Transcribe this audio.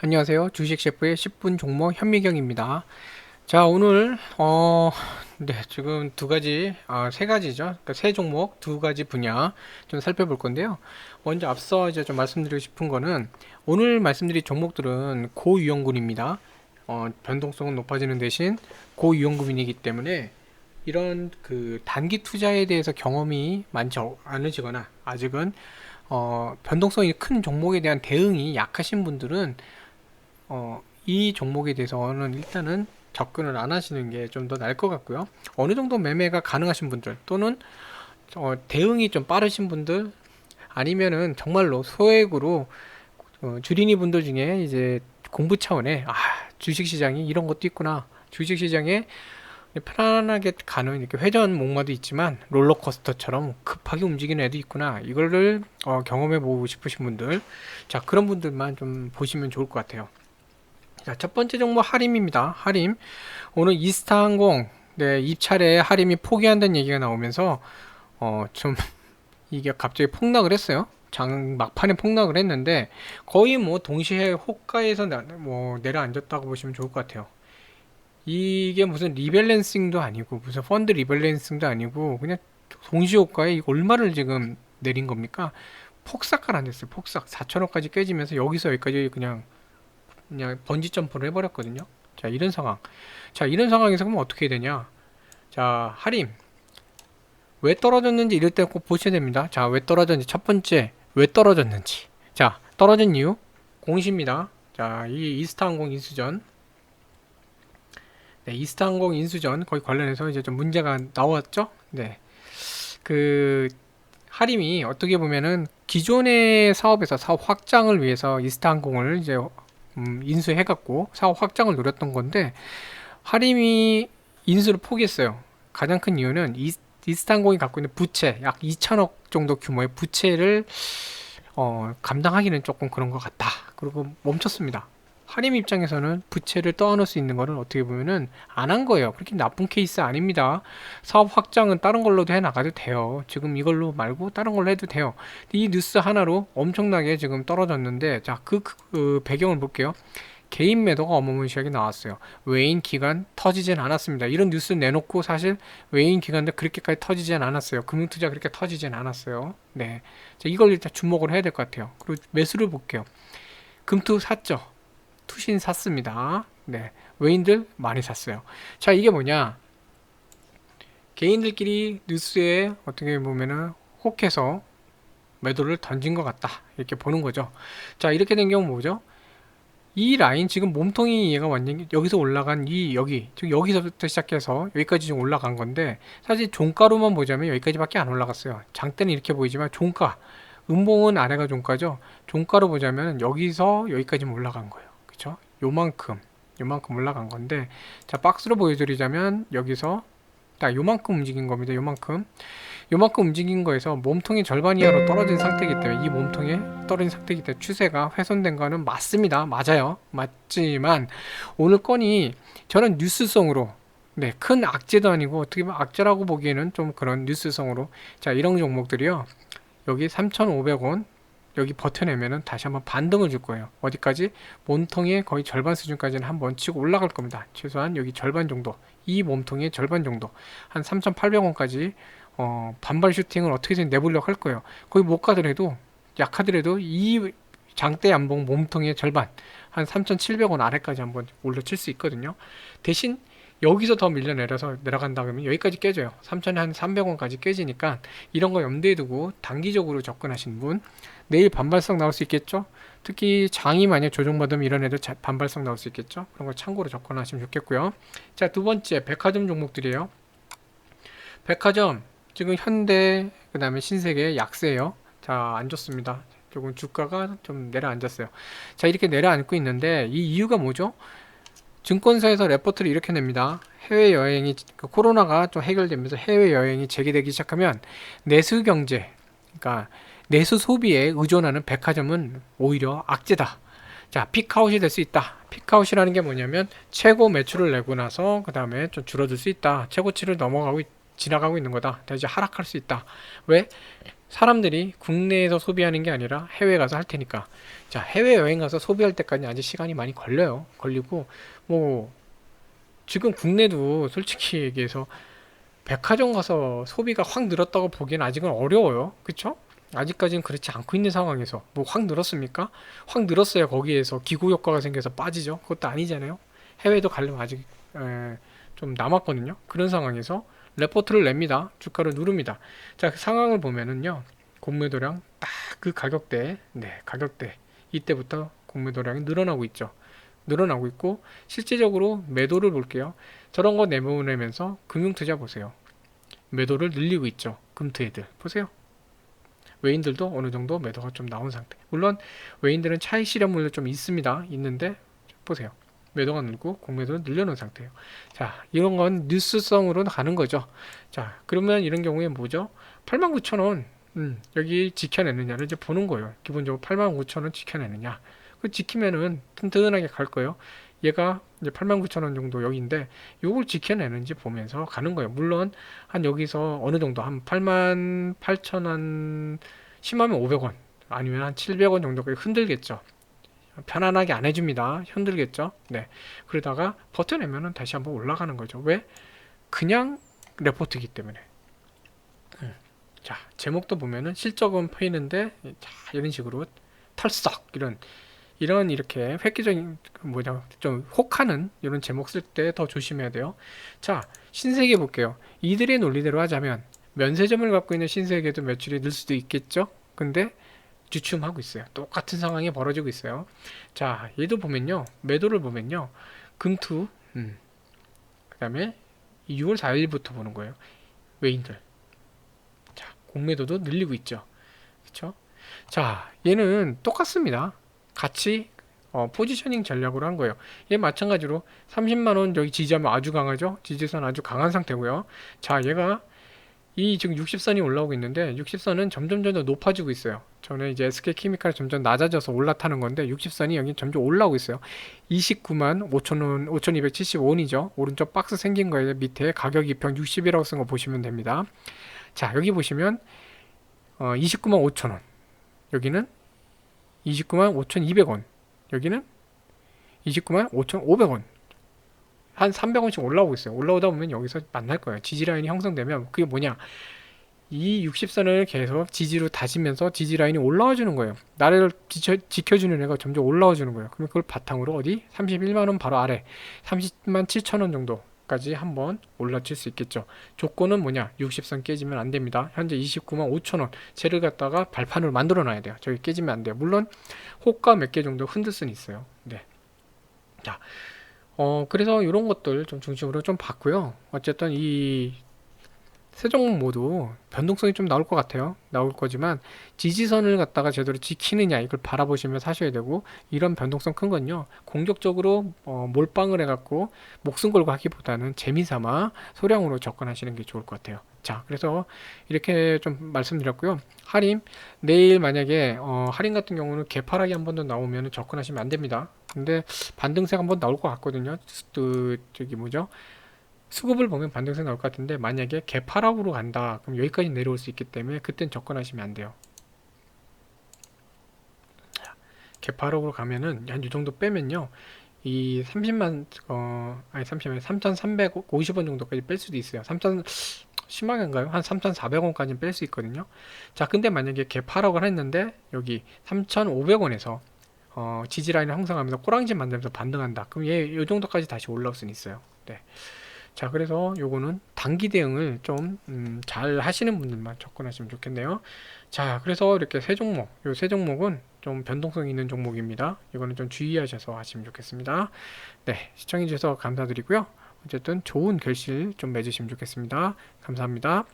안녕하세요. 주식 셰프의 10분 종목 현미경입니다. 자, 오늘 어, 네, 지금 두 가지, 아, 세 가지죠. 그러니까 세 종목, 두 가지 분야 좀 살펴볼 건데요. 먼저 앞서 이제 좀 말씀드리고 싶은 거는 오늘 말씀드릴 종목들은 고유형군입니다. 어, 변동성은 높아지는 대신 고유형군이기 때문에 이런 그 단기 투자에 대해서 경험이 많지 않으시거나 아직은 어, 변동성이 큰 종목에 대한 대응이 약하신 분들은 어, 이 종목에 대해서는 일단은 접근을 안 하시는 게 좀 더 나을 것 같고요. 어느 정도 매매가 가능하신 분들 또는 어, 대응이 좀 빠르신 분들 아니면은 정말로 소액으로 어, 주린이 분들 중에 이제 공부 차원에 아 주식시장이 이런 것도 있구나. 주식시장에 편안하게 가는 이렇게 회전 목마도 있지만 롤러코스터처럼 급하게 움직이는 애도 있구나. 이거를 어, 경험해 보고 싶으신 분들. 자 그런 분들만 좀 보시면 좋을 것 같아요 자, 첫 번째 종목 하림입니다. 하림. 오늘 이스타항공 네, 입찰에 하림이 포기한다는 얘기가 나오면서 어, 좀 이게 갑자기 폭락을 했어요. 장 막판에 폭락을 했는데 거의 뭐 동시에 호가에서 나, 뭐 내려앉았다고 보시면 좋을 것 같아요. 이게 무슨 리밸런싱도 아니고 무슨 펀드 리밸런싱도 아니고 그냥 동시 호가에 얼마를 지금 내린 겁니까? 폭삭을 안 됐어요. 폭삭 4천원까지 깨지면서 여기서 여기까지 그냥 그냥 번지 점프를 해버렸거든요. 자, 이런 상황. 자, 이런 상황에서 그럼 어떻게 되냐? 자, 하림. 왜 떨어졌는지 이럴 때 꼭 보셔야 됩니다. 자, 왜 떨어졌는지. 첫 번째, 왜 떨어졌는지. 자, 떨어진 이유. 공시입니다. 자, 이 이스타항공 인수전. 네, 이스타항공 인수전 거기 관련해서 이제 좀 문제가 나왔죠? 네. 그, 하림이 어떻게 보면은 기존의 사업에서 사업 확장을 위해서 이스타항공을 이제 음, 인수해갖고 사업 확장을 노렸던 건데 하림이 인수를 포기했어요. 가장 큰 이유는 이, 이스탄공이 갖고 있는 부채 약 2천억 정도 규모의 부채를 어, 감당하기는 조금 그런 것 같다. 그리고 멈췄습니다. 하림 입장에서는 부채를 떠안을 수 있는 거는 어떻게 보면은 안 한 거예요. 그렇게 나쁜 케이스 아닙니다. 사업 확장은 다른 걸로도 해 나가도 돼요. 지금 이걸로 말고 다른 걸로 해도 돼요. 이 뉴스 하나로 엄청나게 지금 떨어졌는데 자, 그, 그, 그 배경을 볼게요. 개인 매도가 어마무시하게 나왔어요. 외인 기간 터지진 않았습니다. 이런 뉴스 내놓고 사실 외인 기간도 그렇게까지 터지진 않았어요. 금융 투자 그렇게 터지진 않았어요. 네. 자, 이걸 일단 주목을 해야 될 것 같아요. 그리고 매수를 볼게요. 금투 샀죠. 투신 샀습니다. 네. 외인들 많이 샀어요. 자, 이게 뭐냐? 개인들끼리 뉴스에 어떻게 보면은 혹해서 매도를 던진 것 같다. 이렇게 보는 거죠. 자, 이렇게 된 경우 뭐죠? 이 라인 지금 몸통이 얘가 완전히 여기서 올라간 이 여기 즉 여기서부터 시작해서 여기까지 좀 올라간 건데 사실 종가로만 보자면 여기까지밖에 안 올라갔어요. 장대는 이렇게 보이지만 종가 음봉은 아래가 종가죠. 종가로 보자면 여기서 여기까지 올라간 거예요. 그렇죠? 요만큼 요만큼 올라간 건데 자 박스로 보여드리자면 여기서 딱 요만큼 움직인 겁니다 요만큼. 요만큼 움직인 거에서 몸통이 절반 이하로 떨어진 상태이기 때문에 이 몸통에 떨어진 상태이기 때문에 추세가 훼손된 거는 맞습니다. 맞아요. 맞지만 오늘 건이 저는 뉴스성으로 네, 큰 악재도 아니고 어떻게 보면 악재라고 보기에는 좀 그런 뉴스성으로 자 이런 종목들이요. 여기 3,500원 여기 버텨내면은 다시 한번 반등을 줄 거예요. 어디까지? 몸통의 거의 절반 수준까지는 한번 치고 올라갈 겁니다. 최소한 여기 절반 정도. 이 몸통의 절반 정도. 한 3,800원까지 어, 반발 슈팅을 어떻게든 내보려고 할 거예요. 거의 못 가더라도 약하더라도 이 장대 양봉 몸통의 절반 한 3,700원 아래까지 한번 올려칠 수 있거든요. 대신 여기서 더 밀려내려서 내려간다 그러면 여기까지 깨져요. 3,000에 한 300원까지 깨지니까 이런 거 염두에 두고 단기적으로 접근하신 분 내일 반발성 나올 수 있겠죠? 특히 장이 만약 조정받으면 이런 애들 반발성 나올 수 있겠죠? 그런 걸 참고로 접근하시면 좋겠고요. 자, 두 번째 백화점 종목들이에요. 백화점 지금 현대 그다음에 신세계 약세예요. 자, 안 좋습니다. 조금 주가가 좀 내려앉았어요. 자, 이렇게 내려앉고 있는데 이 이유가 뭐죠? 증권사에서 레포트를 이렇게 냅니다. 해외 여행이 그 코로나가 좀 해결되면서 해외 여행이 재개되기 시작하면 내수 경제, 그러니까 내수 소비에 의존하는 백화점은 오히려 악재다. 자, 피크아웃이 될 수 있다. 피크아웃이라는 게 뭐냐면 최고 매출을 내고 나서 그 다음에 좀 줄어들 수 있다. 최고치를 넘어가고 지나가고 있는 거다. 이제 하락할 수 있다. 왜? 사람들이 국내에서 소비하는 게 아니라 해외 가서 할 테니까 자 해외 여행 가서 소비할 때까지 아직 시간이 많이 걸려요 걸리고 뭐 지금 국내도 솔직히 얘기해서 백화점 가서 소비가 확 늘었다고 보기엔 아직은 어려워요 그쵸? 아직까지는 그렇지 않고 있는 상황에서 뭐 확 늘었습니까? 확 늘었어야 거기에서 기구 효과가 생겨서 빠지죠 그것도 아니잖아요 해외도 가려면 아직 에, 좀 남았거든요 그런 상황에서 레포트를 냅니다 주가를 누릅니다 자, 그 상황을 보면은요. 공매도량 딱 그 가격대, 네, 가격대 이때부터 공매도량이 늘어나고 있죠. 늘어나고 있고 실제적으로 매도를 볼게요. 저런 거 내보내면서 금융투자 보세요. 매도를 늘리고 있죠. 금투애들 보세요. 외인들도 어느 정도 매도가 좀 나온 상태. 물론 외인들은 차익 실현물도 좀 있습니다. 있는데 보세요. 매도가 늘고 공매도는 늘려놓은 상태예요. 자, 이런 건 뉴스성으로 가는 거죠. 자, 그러면 이런 경우에 뭐죠? 89,000원, 음, 여기 지켜내느냐를 이제 보는 거예요. 기본적으로 89,000원 지켜내느냐. 그 지키면은 튼튼하게 갈 거예요. 얘가 이제 89,000원 정도 여기인데 요걸 지켜내는지 보면서 가는 거예요. 물론 한 여기서 어느 정도 한 88,000원 심하면 500원 아니면 한 700원 정도까지 흔들겠죠. 편안하게 안 해줍니다. 흔들겠죠. 네. 그러다가 버텨내면은 다시 한번 올라가는 거죠. 왜? 그냥 레포트이기 때문에. 음. 자, 제목도 보면은 실적은 보이는데, 자, 이런 식으로 털썩, 이런, 이런 이렇게 획기적인, 그 뭐냐, 좀 혹하는 이런 제목 쓸 때 더 조심해야 돼요. 자, 신세계 볼게요. 이들의 논리대로 하자면, 면세점을 갖고 있는 신세계도 매출이 늘 수도 있겠죠? 근데 주춤하고 있어요. 똑같은 상황이 벌어지고 있어요. 자, 얘도 보면요. 매도를 보면요. 금투, 음. 그 다음에 6월 4일부터 보는 거예요. 외인들. 자, 공매도도 늘리고 있죠. 그쵸? 자, 얘는 똑같습니다. 같이 어, 포지셔닝 전략으로 한 거예요. 얘 마찬가지로 30만원 여기 지지하면 아주 강하죠? 지지선 아주 강한 상태고요. 자, 얘가 이 지금 60선이 올라오고 있는데 60선은 점점 점점 높아지고 있어요. 저는 이제 SK 케미칼 점점 낮아져서 올라타는 건데 60선이 여기 점점 올라오고 있어요. 29만 5천원 5,275원이죠. 오른쪽 박스 생긴 거에 밑에 가격 이평 60이라고 쓴 거 보시면 됩니다. 자 여기 보시면 어, 29만 5천원 여기는 29만 5,200원 여기는 29만 5,500원 한 300원씩 올라오고 있어요. 올라오다 보면 여기서 만날 거예요. 지지 라인이 형성되면 그게 뭐냐? 이 60선을 계속 지지로 다지면서 지지 라인이 올라와 주는 거예요. 나를 지켜, 지켜주는 애가 점점 올라와 주는 거예요. 그러면 그걸 바탕으로 어디 31만 원 바로 아래 30만 7천 원 정도 까지 한번 올라칠 수 있겠죠. 조건은 뭐냐? 60선 깨지면 안 됩니다. 현재 29만 5천 원 쟤를 갖다가 발판을 만들어 놔야 돼요. 저기 깨지면 안 돼요. 물론 호가 몇 개 정도 흔들 수는 있어요. 네. 자. 어, 그래서 이런 것들 좀 중심으로 좀 봤고요. 어쨌든 이 세 종목 모두 변동성이 좀 나올 것 같아요. 나올 거지만 지지선을 갖다가 제대로 지키느냐 이걸 바라보시면 사셔야 되고 이런 변동성 큰 건요. 공격적으로 어, 몰빵을 해갖고 목숨 걸고 하기보다는 재미삼아 소량으로 접근하시는 게 좋을 것 같아요. 자, 그래서 이렇게 좀 말씀드렸고요. 할인 내일 만약에 어, 할인 같은 경우는 개파락이 한 번 더 나오면 접근하시면 안 됩니다. 근데 반등색 한 번 나올 것 같거든요. 또 저기 뭐죠? 수급을 보면 반등색 나올 것 같은데 만약에 개파락으로 간다. 그럼 여기까지 내려올 수 있기 때문에 그땐 접근하시면 안 돼요. 개파락으로 가면은 한 이 정도 빼면요. 이 30만 어 아니 30만 3,350원 정도까지 뺄 수도 있어요. 3,000 심하게인가요? 한 3,400원까지 뺄수 있거든요. 자, 근데 만약에 개파락을 했는데 여기 3,500원에서 어, 지지라인을 형성하면서 꼬랑지 만들면서 반등한다. 그럼 얘 이 정도까지 다시 올라올 수는 있어요. 네. 자, 그래서 요거는 단기 대응을 좀잘 음, 하시는 분들만 접근하시면 좋겠네요. 자, 그래서 이렇게 세 종목, 요 세 종목은 좀 변동성 있는 종목입니다. 이거는 좀 주의하셔서 하시면 좋겠습니다. 네, 시청해 주셔서 감사드리고요. 어쨌든 좋은 결실 좀 맺으시면 좋겠습니다. 감사합니다.